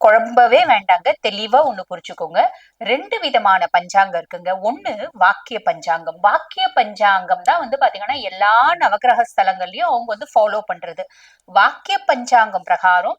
குழம்பவே வேண்டாங்க. தெளிவா ஒண்ணு புரிச்சுக்கோங்க. ரெண்டு விதமான பஞ்சாங்கம் இருக்குங்க. ஒண்ணு வாக்கிய பஞ்சாங்கம். வாக்கிய பஞ்சாங்கம் தான் வந்து பாத்தீங்கன்னா எல்லா நவகிரக ஸ்தலங்கள்லயும் அவங்க வந்து ஃபாலோ பண்றது. வாக்கிய பஞ்சாங்கம் பிரகாரம்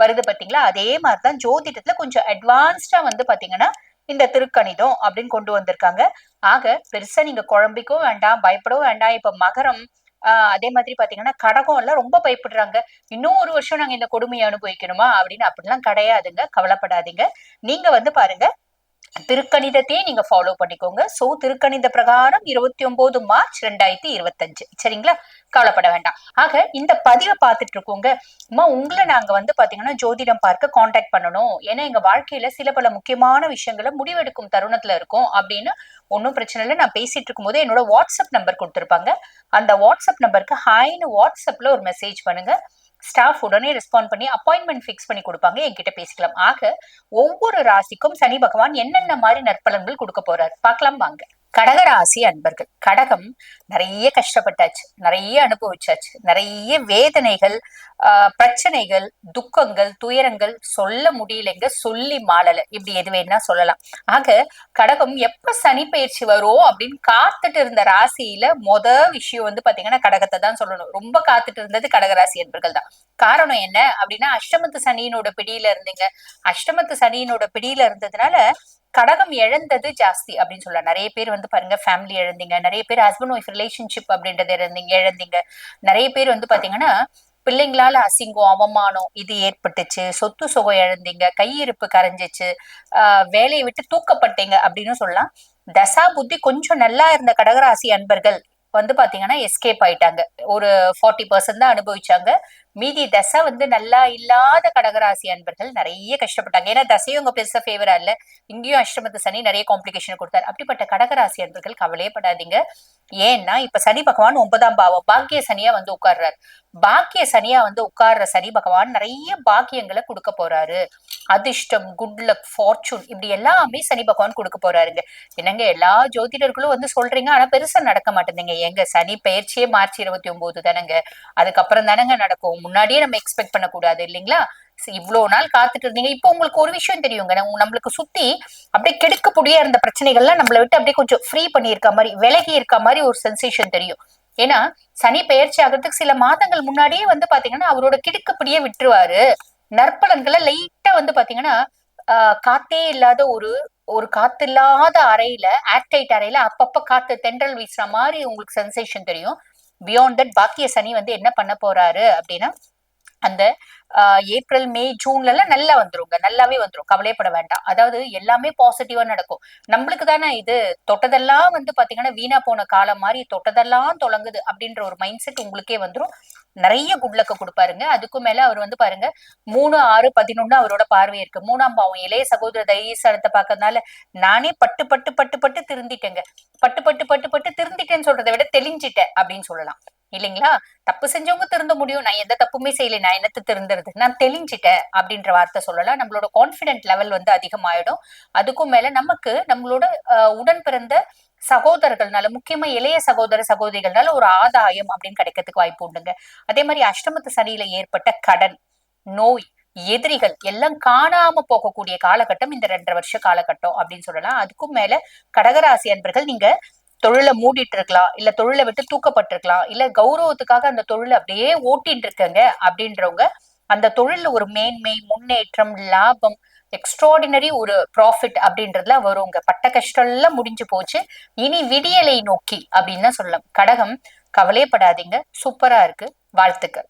வருது பாத்தீங்களா? அதே மாதிரிதான் ஜோதிடத்துல கொஞ்சம் அட்வான்ஸ்டா வந்து பாத்தீங்கன்னா இந்த திருக்கணிதம் அப்படின்னு கொண்டு வந்திருக்காங்க. ஆக பெருசா நீங்க குழம்பிக்கவும் வேண்டாம் பயப்படவும் வேண்டாம். இப்ப மகரம் ஆஹ் அதே மாதிரி பாத்தீங்கன்னா கடகம் எல்லாம் ரொம்ப பயப்படுறாங்க. இன்னும் ஒரு வருஷம் நாங்க இந்த கொடுமையை அனுபவிக்கணுமா அப்படின்னு அப்படிலாம் கிடையாதுங்க. கவலைப்படாதீங்க. நீங்க வந்து பாருங்க திருக்கணிதத்தையே நீங்க ஃபாலோ பண்ணிக்கோங்க. சோ திருக்கணித பிரகாரம் இருபத்தி ஒன்பது மார்ச் ரெண்டாயிரத்தி இருபத்தஞ்சு. சரிங்களா? கவலைப்பட வேண்டாம். ஆக இந்த பதிவை பார்த்துட்டு இருக்கோங்க. அம்மா உங்களை நாங்க வந்து பாத்தீங்கன்னா ஜோதிடம் பார்க்க காண்டாக்ட் பண்ணணும். ஏன்னா எங்க வாழ்க்கையில சில பல முக்கியமான விஷயங்களை முடிவெடுக்கும் தருணத்துல இருக்கும் அப்படின்னு ஒன்றும் பிரச்சனை இல்லை. நான் பேசிட்டு இருக்கும்போது என்னோட வாட்ஸ்அப் நம்பர் கொடுத்துருப்பாங்க. அந்த வாட்ஸ்அப் நம்பருக்கு ஹாய்னு வாட்ஸ்அப்ல ஒரு மெசேஜ் பண்ணுங்க. ஸ்டாஃப் உடனே ரெஸ்பாண்ட் பண்ணி அப்பாயின்மெண்ட் ஃபிக்ஸ் பண்ணி கொடுப்பாங்க. என்கிட்ட பேசிக்கலாம். ஆக ஒவ்வொரு ராசிக்கும் சனி பகவான் என்னென்ன மாதிரி நற்பலன்கள் கொடுக்க போறாரு? பார்க்கலாம் வாங்க. கடகராசி அன்பர்கள் கடகம் நிறைய கஷ்டப்பட்டாச்சு நிறைய அனுபவிச்சாச்சு நிறைய வேதனைகள் ஆஹ் பிரச்சனைகள் துக்கங்கள் துயரங்கள் சொல்ல முடியலைங்க சொல்லி மாளல. இப்படி எது வேணா சொல்லலாம். ஆக கடகம் எப்ப சனி பயிற்சி வரும் அப்படின்னு காத்துட்டு இருந்த ராசியில மொத விஷயம் வந்து பாத்தீங்கன்னா கடகத்தை தான் சொல்லணும். ரொம்ப காத்துட்டு இருந்தது கடகராசி என்பர்கள் தான். காரணம் என்ன அப்படின்னா அஷ்டமத்து சனியினோட பிடியில இருந்தீங்க. அஷ்டமத்து சனியினோட பிடியில இருந்ததுனால கடகம் இழந்தது ஜாஸ்தி அப்படின்னு சொல்லலாம். நிறைய பேர் வந்து பாருங்க ஃபேமிலி இழந்தீங்க. நிறைய பேர் ஹஸ்பண்ட் ஒய்ஃப் ரிலேஷன்ஷிப் அப்படின்றது இழந்தீங்க இழந்தீங்க. நிறைய பேர் வந்து பாத்தீங்கன்னா பிள்ளைங்களால அசிங்கம் அவமானம் இது ஏற்பட்டுச்சு. சொத்து சுகம் இழந்தீங்க கையிருப்பு கரைஞ்சிச்சு ஆஹ் வேலையை விட்டு தூக்கப்பட்டீங்க அப்படின்னு சொல்லலாம். தசா புத்தி கொஞ்சம் நல்லா இருந்த கடகராசி அன்பர்கள் வந்து பாத்தீங்கன்னா எஸ்கேப் ஆயிட்டாங்க. ஒரு ஃபார்ட்டி பர்சன்ட் தான் அனுபவிச்சாங்க. மீதி தசை வந்து நல்லா இல்லாத கடகராசி அன்பர்கள் நிறைய கஷ்டப்பட்டாங்க. ஏன்னா தசையும் உங்க பெருசா ஃபேவரா இல்ல. இங்கேயும் அஷ்டமத்து சனி நிறைய காம்ப்ளிகேஷன் கொடுத்தாரு. அப்படிப்பட்ட கடகராசி அன்பர்கள் கவலையே படாதீங்க ஏன்னா இப்ப சனி பகவான் ஒன்பதாம் பாவம். பாக்கிய சனியா வந்து உட்கார்றாரு. பாக்கிய சனியா வந்து உட்கார்ற சனி பகவான் நிறைய பாக்கியங்களை கொடுக்க போறாரு. அதிர்ஷ்டம் குட் லக் ஃபார்ச்சூன் இப்படி எல்லாமே சனி பகவான் கொடுக்க போறாருங்க. என்னங்க எல்லா ஜோதிடர்களும் வந்து சொல்றீங்க ஆனா பெருசா நடக்க மாட்டேங்குங்க எங்க சனி பயிற்சியே மார்ச் இருபத்தி ஒன்பது தானங்க. அதுக்கப்புறம் தானங்க நடக்கும். முன்னாடியே நம்ம எக்ஸ்பெக்ட் பண்ணக்கூடாது இல்லைங்களா? இவ்வளவு நாள் காத்துட்டு இருந்தீங்க. இப்போ உங்களுக்கு ஒரு விஷயம் தெரியுங்க. நம்மளுக்கு சுத்தி அப்படியே கெடுக்கக்கூடிய இருந்த பிரச்சனைகள்லாம் நம்மளை விட்டு அப்படியே கொஞ்சம் ஃப்ரீ பண்ணியிருக்க மாதிரி விலகி இருக்க மாதிரி ஒரு சென்சேஷன் தெரியும். ஏன்னா சனி பெயர்ச்சி ஆகிறதுக்கு சில மாதங்கள் முன்னாடியே வந்து பாத்தீங்கன்னா அவரோட கிடுக்கப்படியே விட்டுருவாரு. நற்பலன்களை லைட்டா வந்து பாத்தீங்கன்னா ஆஹ் காத்தே இல்லாத ஒரு ஒரு காத்து இல்லாத அறையில ஆக்டைட் அறையில அப்பப்ப காத்து தென்றல் வீசுற மாதிரி உங்களுக்கு சென்சேஷன் தெரியும். பியாண்ட் தட் பாக்கிய சனி வந்து என்ன பண்ண போறாரு அப்படின்னா அந்த ஏப்ரல் மே ஜூன்ல எல்லாம் நல்லா வந்துருங்க. நல்லாவே வந்துரும். கவலைப்பட வேண்டாம். அதாவது எல்லாமே பாசிட்டிவா நடக்கும். நம்மளுக்கு தானே இது தொட்டதெல்லாம் வந்து பாத்தீங்கன்னா வீணா போன காலம் மாதிரி தொட்டதெல்லாம் தொடங்குது அப்படின்ற ஒரு மைண்ட் செட் உங்களுக்கே வந்துரும். நிறைய குட்லக்க கொடுப்பாருங்க. அதுக்கும் மேல அவர் வந்து பாருங்க மூணு ஆறு பதினொன்னு அவரோட பார்வை இருக்கு. மூணாம் பாவம் இளைய சகோதர தைரியத்தை பார்க்கறதுனால நானே பட்டு பட்டு பட்டு பட்டு திருந்திட்டேங்க. பட்டு பட்டு பட்டு பட்டு திருந்திட்டேன்னு சொல்றதை விட தெளிஞ்சிட்டேன் அப்படின்னு சொல்லலாம். இல்லைங்களா? தப்பு செஞ்சவங்க திருந்த முடியும். நான் எந்த தப்புமே செய்யல. நான் என்னத்து திருந்துறது? நான் தெளிஞ்சிட்டேன் அப்படின்ற வார்த்தை சொல்லலாம். நம்மளோட கான்பிடென்ட் லெவல் வந்து அதிகமாயிடும். அதுக்கும் மேல நமக்கு நம்மளோட உடன் பிறந்த சகோதரர்கள்னால முக்கியமா இளைய சகோதர சகோதரிகள்னால ஒரு ஆதாயம் அப்படின்னு கிடைக்கிறதுக்கு வாய்ப்பு உண்டுங்க. அதே மாதிரி அஷ்டமத்து சனியில ஏற்பட்ட கடன் நோய் எதிரிகள் எல்லாம் காணாம போகக்கூடிய காலகட்டம் இந்த ரெண்டரை வருஷ காலகட்டம் அப்படின்னு சொல்லலாம். அதுக்கும் மேல கடகராசி அன்பர்கள் நீங்க தொழிலை மூடிட்டு இருக்கலாம் இல்ல தொழிலை விட்டு தூக்கப்பட்டிருக்கலாம் இல்ல கௌரவத்துக்காக அந்த தொழிலை அப்படியே ஓட்டிட்டு இருக்கங்க அப்படின்றவங்க அந்த தொழில் ஒரு மேன்மை முன்னேற்றம் லாபம் எக்ஸ்ட்ராடினரி ஒரு ப்ராஃபிட் அப்படின்றதுல வருங்க பட்ட கஷ்டம் எல்லாம் முடிஞ்சு போச்சு. இனி விடியலை நோக்கி அப்படின்னு தான் சொல்லலாம். கடகம் கவலையப்படாதீங்க. சூப்பரா இருக்கு. வாழ்த்துக்கள்.